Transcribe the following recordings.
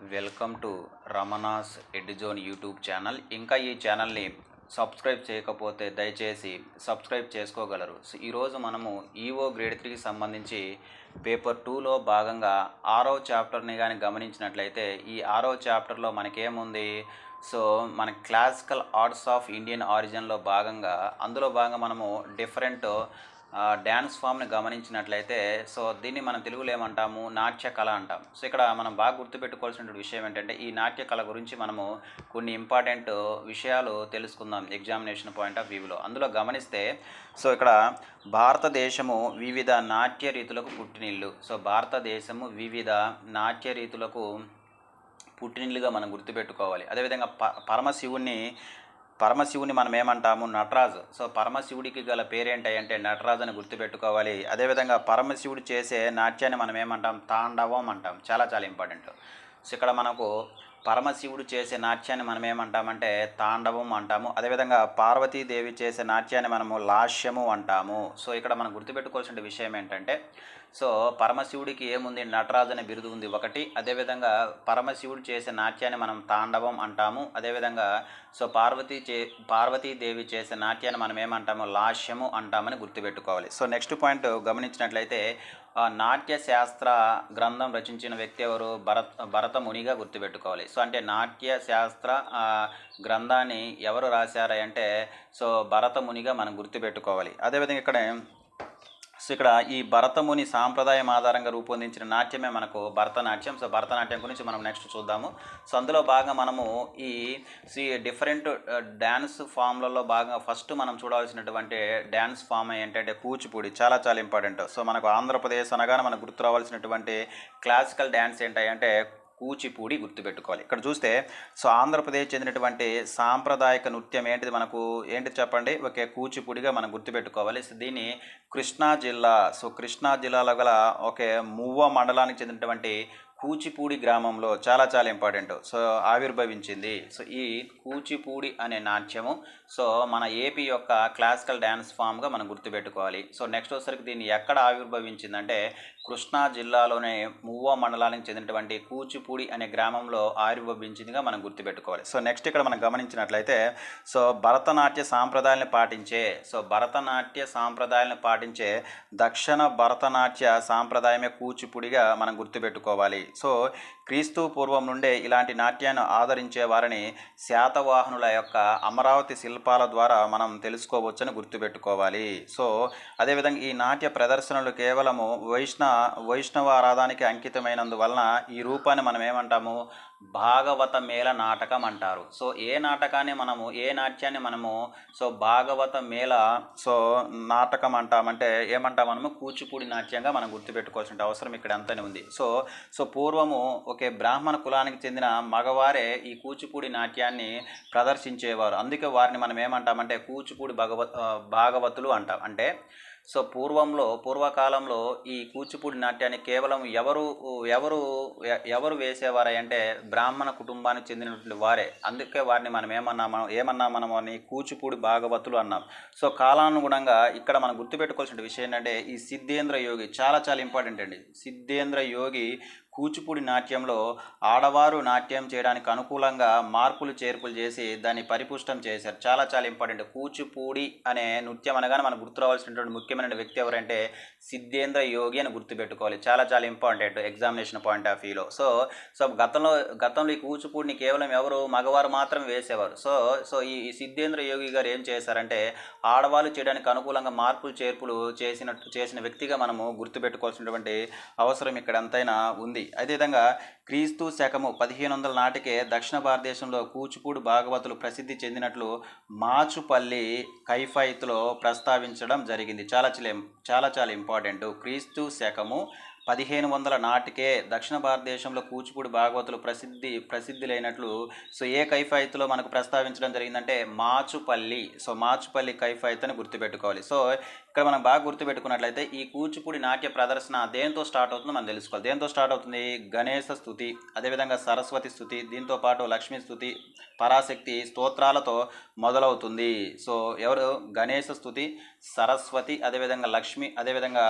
Welcome to Ramana's Edzone YouTube channel. ఇంకా ఈ ఛానల్ని సబ్స్క్రైబ్ చేయకపోతే దయచేసి సబ్స్క్రైబ్ చేసుకోగలరు. సో ఈరోజు మనము ఈఓ గ్రేడ్ త్రీకి సంబంధించి పేపర్ టూలో భాగంగా ఆరో చాప్టర్ని కానీ గమనించినట్లయితే ఈ ఆరో చాప్టర్లో మనకేముంది? సో మన క్లాసికల్ ఆర్ట్స్ ఆఫ్ ఇండియన్ ఆరిజిన్లో భాగంగా అందులో భాగంగా మనము డిఫరెంట్ డ్యాన్స్ ఫామ్ని గమనించినట్లయితే సో దీన్ని మనం తెలుగులో ఏమంటాము? నాట్య కళ అంటాం. సో ఇక్కడ మనం బాగా గుర్తుపెట్టుకోవాల్సిన విషయం ఏంటంటే ఈ నాట్య కళ గురించి మనము కొన్ని ఇంపార్టెంట్ విషయాలు తెలుసుకుందాం ఎగ్జామినేషన్ పాయింట్ ఆఫ్ వ్యూలో. అందులో గమనిస్తే సో ఇక్కడ భారతదేశము వివిధ నాట్య రీతులకు పుట్టినిల్లు. సో భారతదేశము వివిధ నాట్య రీతులకు పుట్టినిల్లుగా మనం గుర్తుపెట్టుకోవాలి. అదేవిధంగా ప పరమశివుణ్ణి పరమశివుని మనం ఏమంటాము నటరాజు. సో పరమశివుడికి గల పేరేంటి అంటే నటరాజు అని గుర్తుపెట్టుకోవాలి. అదేవిధంగా పరమశివుడు చేసే నాట్యాన్ని మనం ఏమంటాం తాండవం అంటాం. చాలా చాలా ఇంపార్టెంట్. సో ఇక్కడ మనకు పరమశివుడు చేసే నాట్యాన్ని మనం ఏమంటామంటే తాండవం అంటాము. అదేవిధంగా పార్వతీదేవి చేసే నాట్యాన్ని మనము లాస్యము అంటాము. సో ఇక్కడ మనం గుర్తుపెట్టుకోవాల్సిన విషయం ఏంటంటే సో పరమశివుడికి ఏముంది? నటరాజు అనే బిరుదు ఉంది ఒకటి. అదేవిధంగా పరమశివుడు చేసే నాట్యాన్ని మనం తాండవం అంటాము. అదేవిధంగా సో పార్వతీ చే పార్వతీదేవి చేసే నాట్యాన్ని మనం ఏమంటాము లాస్యము అంటామని గుర్తుపెట్టుకోవాలి. సో నెక్స్ట్ పాయింట్ గమనించినట్లయితే నాట్యశాస్త్ర నాట్య శాస్త్ర గ్రంథం రచించిన వ్యక్తి ఎవరు? భరత్ భరత మునిగా గుర్తుపెట్టుకోవాలి. సో అంటే నాట్య శాస్త్ర గ్రంథాన్ని ఎవరు రాశారు అంటే సో భరత మునిగా మనం గుర్తుపెట్టుకోవాలి. అదేవిధంగా ఇక్కడ సో ఇక్కడ ఈ భరతముని సాంప్రదాయం ఆధారంగా రూపొందించిన నాట్యమే మనకు భరతనాట్యం. సో భరతనాట్యం గురించి మనం నెక్స్ట్ చూద్దాము. సో అందులో బాగా మనము ఈ సి డిఫరెంట్ డ్యాన్స్ ఫామ్లలో బాగా ఫస్ట్ మనం చూడాల్సినటువంటి డ్యాన్స్ ఫామ్ ఏంటంటే కూచిపూడి. చాలా చాలా ఇంపార్టెంట్ సో మనకు ఆంధ్రప్రదేశ్ అనగానే మనకు గుర్తు రావాల్సినటువంటి క్లాసికల్ డ్యాన్స్ ఏంటంటే కూచిపూడి గుర్తుపెట్టుకోవాలి. ఇక్కడ చూస్తే సో ఆంధ్రప్రదేశ్ చెందినటువంటి సాంప్రదాయక నృత్యం ఏంటిది మనకు ఏంటి చెప్పండి? ఒకే కూచిపూడిగా మనం గుర్తుపెట్టుకోవాలి. సో దీన్ని కృష్ణా జిల్లా సో కృష్ణా జిల్లాలో గల ఒకే మువ్వ మండలానికి చెందినటువంటి కూచిపూడి గ్రామంలో చాలా చాలా ఇంపార్టెంట్. సో ఆవిర్భవించింది. సో ఈ కూచిపూడి అనే నాట్యము సో మన ఏపీ యొక్క క్లాసికల్ డ్యాన్స్ ఫామ్గా మనం గుర్తుపెట్టుకోవాలి. సో నెక్స్ట్ వచ్చేసరికి దీన్ని ఎక్కడ ఆవిర్భవించిందంటే కృష్ణా జిల్లాలోనే మువ్వ మండలానికి చెందినటువంటి కూచిపూడి అనే గ్రామంలో ఆవిర్భవించిందిగా మనం గుర్తుపెట్టుకోవాలి. సో నెక్స్ట్ ఇక్కడ మనం గమనించినట్లయితే సో భరతనాట్య సాంప్రదాయాలను పాటించే సో భరతనాట్య సాంప్రదాయాలను పాటించే దక్షిణ భరతనాట్య సాంప్రదాయమే కూచిపూడిగా మనం గుర్తుపెట్టుకోవాలి. సో క్రీస్తు పూర్వం నుండే ఇలాంటి నాట్యాన్ని ఆదరించే వారిని శాతవాహనుల యొక్క అమరావతి శిల్పాల ద్వారా మనం తెలుసుకోవచ్చని గుర్తుపెట్టుకోవాలి. సో అదేవిధంగా ఈ నాట్య ప్రదర్శనలు కేవలము వైష్ణ వైష్ణవ ఆరాధానికి అంకితమైనందువలన ఈ రూపాన్ని మనం ఏమంటాము భాగవత మేళ నాటకం అంటారు. సో ఏ నాటకాన్ని మనము ఏ నాట్యాన్ని మనము సో భాగవత మేళ సో నాటకం అంటామంటే ఏమంటాం మనము? కూచిపూడి నాట్యంగా మనం గుర్తుపెట్టుకోవాల్సిన అవసరం ఇక్కడ అంతనే ఉంది. సో సో పూర్వము ఒకే బ్రాహ్మణ కులానికి చెందిన మగవారే ఈ కూచిపూడి నాట్యాన్ని ప్రదర్శించేవారు. అందుకే వారిని మనం ఏమంటామంటే కూచిపూడి భగవత్ భాగవతులు అంటాం. అంటే సో పూర్వంలో పూర్వకాలంలో ఈ కూచిపూడి నాట్యాన్ని కేవలం ఎవరు ఎవరు ఎవరు వేసేవారు అంటే బ్రాహ్మణ కుటుంబానికి చెందినటువంటి వారే. అందుకే వారిని మనం ఏమన్నా మనం ఏమన్నా మనం అని కూచిపూడి భాగవతులు అన్నాం. సో కాలానుగుణంగా ఇక్కడ మనం గుర్తుపెట్టుకోవాల్సిన విషయం ఏంటంటే ఈ సిద్ధేంద్ర యోగి చాలా చాలా ఇంపార్టెంట్ అండి. సిద్ధేంద్ర యోగి కూచిపూడి నాట్యంలో ఆడవారు నాట్యం చేయడానికి అనుకూలంగా మార్పులు చేర్పులు చేసి దాన్ని పరిపుష్టం చేశారు. చాలా చాలా ఇంపార్టెంట్. కూచిపూడి అనే నృత్యం అనగానే మనకు గుర్తు రావాల్సినటువంటి ముఖ్యమైన వ్యక్తి ఎవరంటే సిద్ధేంద్ర యోగి అని గుర్తుపెట్టుకోవాలి. చాలా చాలా ఇంపార్టెంట్ ఎగ్జామినేషన్ పాయింట్ ఆఫ్ వ్యూలో. సో సో గతంలో గతంలో ఈ కూచిపూడిని కేవలం ఎవరు మగవారు మాత్రం వేసేవారు. సో సో ఈ ఈ సిద్ధేంద్ర యోగి గారు ఏం చేశారంటే ఆడవాళ్ళు చేయడానికి అనుకూలంగా మార్పులు చేర్పులు చేసినట్టు చేసిన వ్యక్తిగా మనము గుర్తుపెట్టుకోవాల్సినటువంటి అవసరం ఇక్కడ ఎంతైనా ఉంది. అదేవిధంగా క్రీస్తు శకము పదిహేను వందల నాటికే దక్షిణ భారతదేశంలో కూచిపూడి భాగవతులు ప్రసిద్ధి చెందినట్లు మాచుపల్లి కైఫైత్లో ప్రస్తావించడం జరిగింది. చాలా చాలా చాలా చాలా ఇంపార్టెంట్. క్రీస్తు శకము పదిహేను వందల నాటికే దక్షిణ భారతదేశంలో కూచిపూడి భాగవతులు ప్రసిద్ధి ప్రసిద్ధులైనట్లు సో ఏ కైఫాయిత్లో మనకు ప్రస్తావించడం జరిగిందంటే మాచుపల్లి. సో మాచుపల్లి కైఫాయిత్ అని గుర్తుపెట్టుకోవాలి. సో ఇక్కడ మనం బాగా గుర్తుపెట్టుకున్నట్లయితే ఈ కూచిపూడి నాట్య ప్రదర్శన దేంతో స్టార్ట్ అవుతుందో మనం తెలుసుకోవాలి. దేంతో స్టార్ట్ అవుతుంది? గణేశ స్థుతి అదేవిధంగా సరస్వతి స్థుతి దీంతో పాటు లక్ష్మీ స్థుతి పరాశక్తి స్తోత్రాలతో మొదలవుతుంది. సో ఎవరు? గణేశ స్థుతి సరస్వతి అదేవిధంగా లక్ష్మి అదేవిధంగా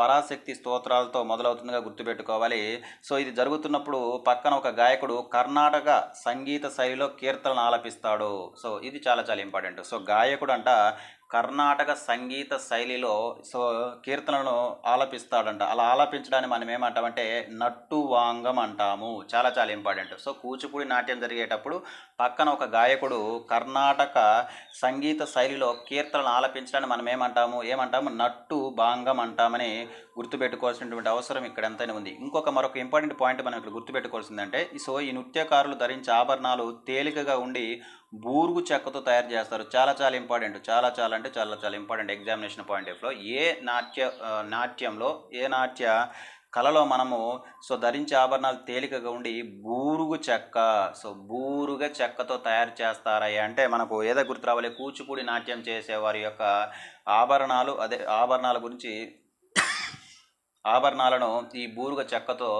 పరాశక్తి స్తోత్రాలతో మొదలవుతుందిగా గుర్తుపెట్టుకోవాలి. సో ఇది జరుగుతున్నప్పుడు పక్కన ఒక గాయకుడు కర్ణాటక సంగీత శైలిలో కీర్తనలు ఆలపిస్తాడు. సో ఇది చాలా చాలా ఇంపార్టెంట్. సో గాయకుడు అంట కర్ణాటక సంగీత శైలిలో సో కీర్తనలను ఆలపిస్తాడంట. అలా ఆలపించడాన్ని మనం ఏమంటామంటే నట్టు వాంగం అంటాము. చాలా చాలా ఇంపార్టెంట్. సో కూచిపూడి నాట్యం జరిగేటప్పుడు పక్కన ఒక గాయకుడు కర్ణాటక సంగీత శైలిలో కీర్తనలు ఆలపించడాన్ని మనం ఏమంటాము? ఏమంటాము? నట్టు బాంగం అంటామని గుర్తుపెట్టుకోవాల్సినటువంటి అవసరం ఇక్కడ ఎంతైనా ఉంది. ఇంకొక మరొక ఇంపార్టెంట్ పాయింట్ మనం ఇక్కడ గుర్తుపెట్టుకోవాల్సిందంటే సో ఈ నృత్యకారులు ధరించే ఆభరణాలు తేలికగా ఉండి బూరుగు చెక్కతో తయారు చేస్తారు. చాలా చాలా ఇంపార్టెంట్ చాలా చాలా అంటే చాలా చాలా ఇంపార్టెంట్ ఎగ్జామినేషన్ పాయింట్ ఆఫ్లో ఏ నాట్య నాట్యంలో ఏ నాట్య కళలో మనము సో ధరించే ఆభరణాలు తేలికగా ఉండి బూరుగు చెక్క సో బూరుగా చెక్కతో తయారు చేస్తారయ్య అంటే మనకు ఏదో గుర్తు రావాలి. కూచిపూడి నాట్యం చేసే వారి యొక్క ఆభరణాలు అదే ఆభరణాల గురించి ఆభరణాలను ఈ బూరుగ చెక్కతో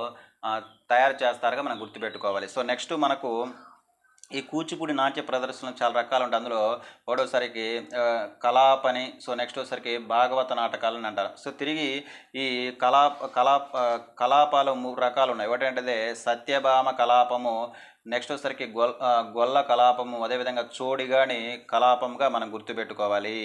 తయారు చేస్తారుగా మనం గుర్తుపెట్టుకోవాలి. సో నెక్స్ట్ మనకు ఈ కూచిపూడి నాట్య ప్రదర్శనలు చాలా రకాలు ఉంటాయి అందులో ఒకటోసరికి కళాపని కలాపని సో నెక్స్ట్ వచ్చేసరికి భాగవత నాటకాలు అని అంటారు. సో తిరిగి ఈ కళా కళా కలాపాలు మూడు రకాలు ఉన్నాయి ఒకటంటే సత్యభామ కలాపము నెక్స్ట్ వచ్చేసరికి గొల్ గొల్ల కలాపము అదేవిధంగా చోడిగాని కలాపంగా మనం గుర్తుపెట్టుకోవాలి.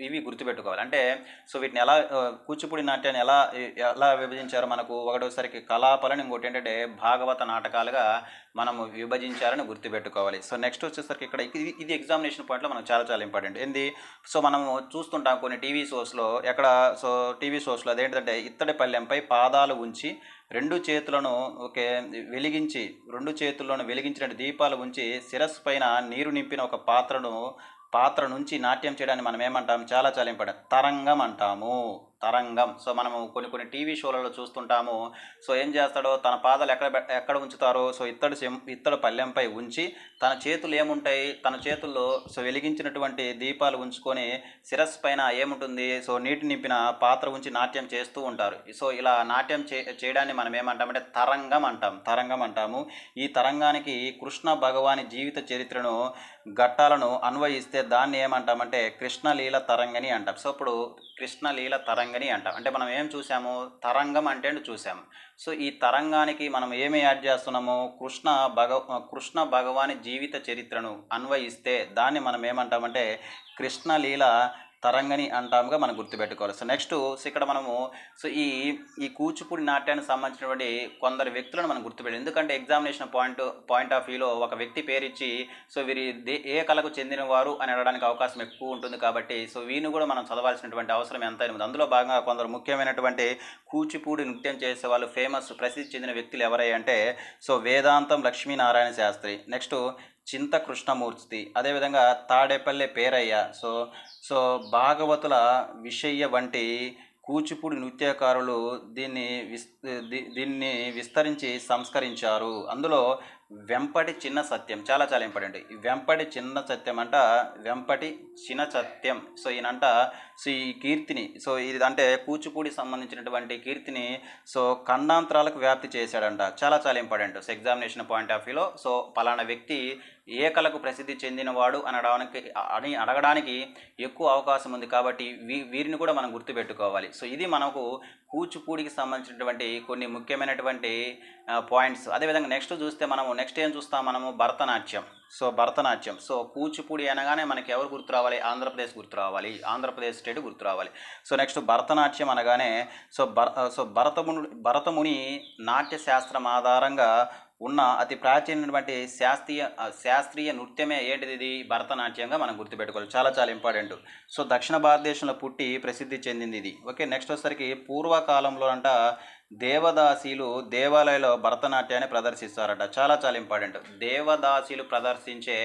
ఇవి గుర్తుపెట్టుకోవాలి. అంటే సో వీటిని ఎలా కూచిపూడి నాట్యాన్ని ఎలా ఎలా విభజించారో మనకు? ఒకటోసారికి కళాపలని ఇంకోటి ఏంటంటే భాగవత నాటకాలుగా మనము విభజించారని గుర్తుపెట్టుకోవాలి. సో నెక్స్ట్ వచ్చేసరికి ఇక్కడ ఇది ఇది ఎగ్జామినేషన్ పాయింట్లో మనకు చాలా చాలా ఇంపార్టెంట్. ఏంది? సో మనము చూస్తుంటాం కొన్ని టీవీ షోస్లో ఎక్కడ సో టీవీ షోస్లో అదేంటంటే ఇత్తడి పల్లెంపై పాదాలు ఉంచి రెండు చేతులను ఒకే వెలిగించి రెండు చేతుల్లోనూ వెలిగించిన దీపాలు ఉంచి శిరస్సు పైన నీరు నింపిన ఒక పాత్రను పాత్ర నుంచి నాట్యం చేయడాన్ని మనం ఏమంటాం? చాలా చాలా ఇంపార్టెంట్. తరంగం అంటాము. తరంగం. సో మనము కొన్ని కొన్ని టీవీ షోలలో చూస్తుంటాము. సో ఏం చేస్తాడో తన పాదాలు ఎక్కడ ఎక్కడ ఉంచుతారో సో ఇత్తడి ఇత్తడి పల్లెంపై ఉంచి తన చేతులు ఏముంటాయి తన చేతుల్లో సో వెలిగించినటువంటి దీపాలు ఉంచుకొని శిరస్సు పైన ఏముంటుంది సో నీటి నింపిన పాత్ర ఉంచి నాట్యం చేస్తూ ఉంటారు. సో ఇలా నాట్యం చే చేయడాన్ని మనం ఏమంటామంటే తరంగం అంటాం తరంగం అంటాము. ఈ తరంగానికి కృష్ణ భగవాని జీవిత చరిత్రను ఘట్టాలను అన్వయిస్తే దాన్ని ఏమంటామంటే కృష్ణలీల తరంగని అంటాం. సో ఇప్పుడు కృష్ణలీల తరంగని అంటాం. అంటే మనం ఏం చూసాము తరంగం అంటే చూసాము సో ఈ తరంగానికి మనం ఏమి యాడ్ చేస్తున్నాము? కృష్ణ భగ కృష్ణ భగవాని జీవిత చరిత్రను అన్వయిస్తే దాన్ని మనం ఏమంటామంటే కృష్ణలీల తరంగని అంటాముగా మనం గుర్తుపెట్టుకోవాలి. సో నెక్స్ట్ సో ఇక్కడ మనము సో ఈ ఈ కూచిపూడి నాట్యానికి సంబంధించినటువంటి కొందరు వ్యక్తులను మనం గుర్తుపెట్టాలి. ఎందుకంటే ఎగ్జామినేషన్ పాయింట్ పాయింట్ ఆఫ్ వ్యూలో ఒక వ్యక్తి పేరు ఇచ్చి సో వీరి దే ఏ కళకు చెందినవారు అని అడగడానికి అవకాశం ఎక్కువ ఉంటుంది కాబట్టి సో వీరిని కూడా మనం చదవాల్సినటువంటి అవసరం ఎంత ఉంది. అందులో భాగంగా కొందరు ముఖ్యమైనటువంటి కూచిపూడి నృత్యం చేసే వాళ్ళు ఫేమస్ ప్రసిద్ధి చెందిన వ్యక్తులు ఎవరై అంటే సో వేదాంతం లక్ష్మీనారాయణ శాస్త్రి. నెక్స్ట్ చింత కృష్ణమూర్తి అదేవిధంగా తాడేపల్లె పేరయ్య. సో సో భాగవతుల విషయ్య వంటి కూచిపూడి నృత్యకారులు దీన్ని విస్ దీ- దీన్ని విస్తరించి సంస్కరించారు. అందులో వెంపటి చిన్న సత్యం చాలా చాలా ఇంపార్టెంట్. ఈ వెంపటి చిన్న సత్యం అంట వెంపటి చిన్న సత్యం. సో ఈయనంట సో ఈ కీర్తిని సో ఇది అంటే కూచిపూడి సంబంధించినటువంటి కీర్తిని సో ఖండాంతరాలకు వ్యాప్తి చేశాడంట. చాలా చాలా important. So examination point of వ్యూలో సో పలానా వ్యక్తి ఏ కళకు ప్రసిద్ధి చెందినవాడు అనడానికి అని అడగడానికి ఎక్కువ అవకాశం ఉంది కాబట్టి వీ వీరిని కూడా మనం గుర్తుపెట్టుకోవాలి. సో ఇది మనకు కూచిపూడికి సంబంధించినటువంటి కొన్ని ముఖ్యమైనటువంటి పాయింట్స్. అదేవిధంగా నెక్స్ట్ చూస్తే మనము నెక్స్ట్ ఏం చూస్తాం మనము? భరతనాట్యం. సో భరతనాట్యం. సో కూచిపూడి అనగానే మనకి ఎవరు గుర్తు రావాలి? ఆంధ్రప్రదేశ్ గుర్తు రావాలి. ఆంధ్రప్రదేశ్ స్టేట్ గుర్తు రావాలి. సో నెక్స్ట్ భరతనాట్యం అనగానే సో భర సో భరతముని భరతముని నాట్య శాస్త్రం ఆధారంగా ఉన్న అతి ప్రాచీనటువంటి శాస్త్రీయ శాస్త్రీయ నృత్యమే ఏంటిది? ఇది భరతనాట్యంగా మనం గుర్తుపెట్టుకోవాలి. చాలా చాలా ఇంపార్టెంట్. సో దక్షిణ భారతదేశంలో పుట్టి ప్రసిద్ధి చెందింది ఇది. ఓకే నెక్స్ట్ వచ్చేసరికి పూర్వకాలంలో అంట దేవదాసీలు దేవాలయంలో భరతనాట్యాన్ని ప్రదర్శిస్తారట. చాలా చాలా ఇంపార్టెంట్. దేవదాసీలు ప్రదర్శించే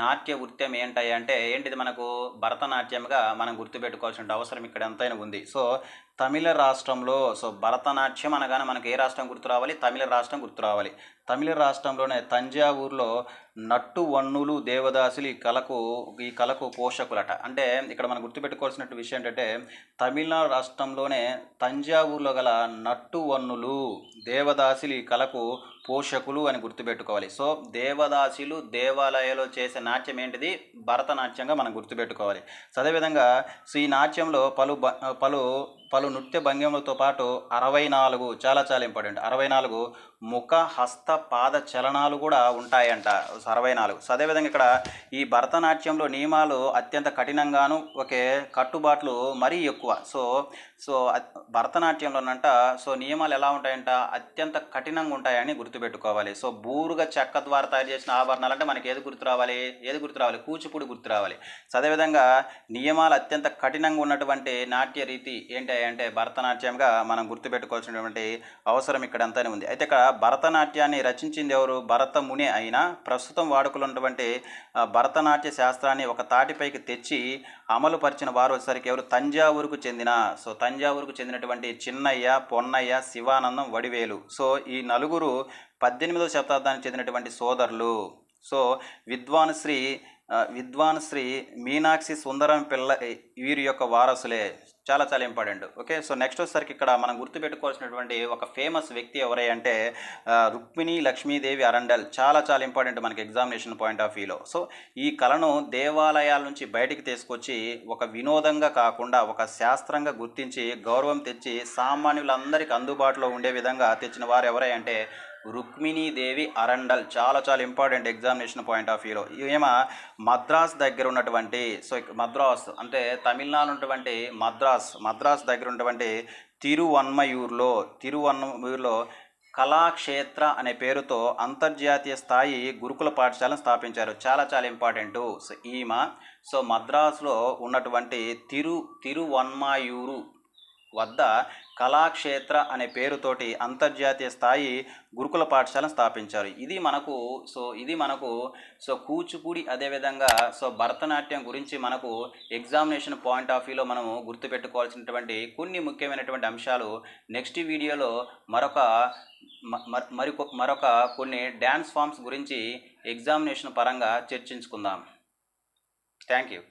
నాట్య వృత్యం ఏంటంటే ఏంటిది మనకు? భరతనాట్యంగా మనం గుర్తుపెట్టుకోవాల్సిన అవసరం ఇక్కడ ఎంతైనా ఉంది. సో తమిళ రాష్ట్రంలో సో భరతనాట్యం అనగానే మనకు ఏ రాష్ట్రం గుర్తు రావాలి? తమిళ రాష్ట్రం గుర్తు రావాలి. తమిళ రాష్ట్రంలోనే తంజావూరులో నట్టు వన్నులు దేవదాసులు ఈ కళకు ఈ కళకు పోషకులట. అంటే ఇక్కడ మనం గుర్తుపెట్టుకోవాల్సిన విషయం ఏంటంటే తమిళనాడు రాష్ట్రంలోనే తంజావూరులో గల నట్టు వన్నులు దేవదాసులు ఈ కళకు పోషకులు అని గుర్తుపెట్టుకోవాలి. సో దేవదాసులు దేవాలయాల్లో చేసే నాట్యం ఏంటిది? భరతనాట్యంగా మనం గుర్తుపెట్టుకోవాలి. సో అదేవిధంగా సో ఈ నాట్యంలో పలు బ- పలు పలు నృత్య భంగిమలతో పాటు అరవై నాలుగు చాలా చాలా ఇంపార్టెంట్ అరవై నాలుగు ముఖ హస్త పాద చలనాలు కూడా ఉంటాయంట. అరవై నాలుగు. సో అదేవిధంగా ఇక్కడ ఈ భరతనాట్యంలో నియమాలు అత్యంత కఠినంగాను ఒకే కట్టుబాట్లు మరీ ఎక్కువ. సో సో భరతనాట్యంలోనంట సో నియమాలు ఎలా ఉంటాయంట? అత్యంత కఠినంగా ఉంటాయని గుర్తుపెట్టుకోవాలి. సో బూరుగా చెక్క ద్వారా తయారు చేసిన ఆభరణాలు అంటే మనకి ఏది గుర్తు రావాలి? ఏది గుర్తు రావాలి? కూచిపూడి గుర్తు రావాలి. సో అదేవిధంగా నియమాలు అత్యంత కఠినంగా ఉన్నటువంటి నాట్య రీతి ఏంటి అంటే భరతనాట్యంగా మనం గుర్తుపెట్టుకోవాల్సినటువంటి అవసరం ఇక్కడ అంతానే ఉంది. అయితే ఇక్కడ భరతనాట్యాన్ని రచించింది ఎవరు? భరత ముని అయినా ప్రస్తుతం వాడుకలున్నటువంటి ఉన్నటువంటి భరతనాట్య శాస్త్రాన్ని ఒక తాటిపైకి తెచ్చి అమలు పరిచిన వారు వచ్చేసరికి ఎవరు? తంజావూరుకు చెందిన సో తంజావూరుకు చెందినటువంటి చిన్నయ్య పొన్నయ్య శివానందం వడివేలు. సో ఈ నలుగురు పద్దెనిమిదవ శతాబ్దానికి చెందినటువంటి సోదరులు. సో విద్వాన్ శ్రీ విద్వాన్ శ్రీ మీనాక్షి సుందరం పిల్ల వీరి యొక్క వారసులే. చాలా చాలా ఇంపార్టెంట్. ఓకే సో నెక్స్ట్ వచ్చేసరికి ఇక్కడ మనం గుర్తుపెట్టుకోవాల్సినటువంటి ఒక ఫేమస్ వ్యక్తి ఎవరై అంటే రుక్మిణి లక్ష్మీదేవి అరండల్. చాలా చాలా ఇంపార్టెంట్ మనకి ఎగ్జామినేషన్ పాయింట్ ఆఫ్ వ్యూలో. సో ఈ కళను దేవాలయాల నుంచి బయటికి తీసుకొచ్చి ఒక వినోదంగా కాకుండా ఒక శాస్త్రంగా గుర్తించి గౌరవం తెచ్చి సామాన్యులందరికీ అందుబాటులో ఉండే విధంగా తెచ్చిన వారు ఎవరై అంటే రుక్మిణీదేవి అరండల్ చాలా చాలా ఇంపార్టెంట్ ఎగ్జామినేషన్ పాయింట్ ఆఫ్ వ్యూలో ఈమె మద్రాస్ దగ్గర ఉన్నటువంటి సో మద్రాస్ అంటే తమిళనాడు ఉన్నటువంటి మద్రాస్ మద్రాస్ దగ్గర ఉన్నటువంటి తిరువన్మయూర్లో తిరువన్మయూర్లో కళాక్షేత్ర అనే పేరుతో అంతర్జాతీయ స్థాయి గురుకుల పాఠశాలను స్థాపించారు. చాలా చాలా ఇంపార్టెంట్ సో ఈమె సో మద్రాసులో ఉన్నటువంటి తిరు తిరువన్మాయూరు వద్ద కళాక్షేత్ర అనే పేరుతోటి అంతర్జాతీయ స్థాయి గురుకుల పాఠశాలను స్థాపించారు. ఇది మనకు సో ఇది మనకు సో కూచిపూడి అదేవిధంగా సో భరతనాట్యం గురించి మనకు ఎగ్జామినేషన్ పాయింట్ ఆఫ్ వ్యూలో మనము గుర్తుపెట్టుకోవాల్సినటువంటి కొన్ని ముఖ్యమైనటువంటి అంశాలు నెక్స్ట్ వీడియోలో మరొక మరికొ మరొక కొన్ని డ్యాన్స్ ఫామ్స్ గురించి ఎగ్జామినేషన్ పరంగా చర్చించుకుందాం. Thank you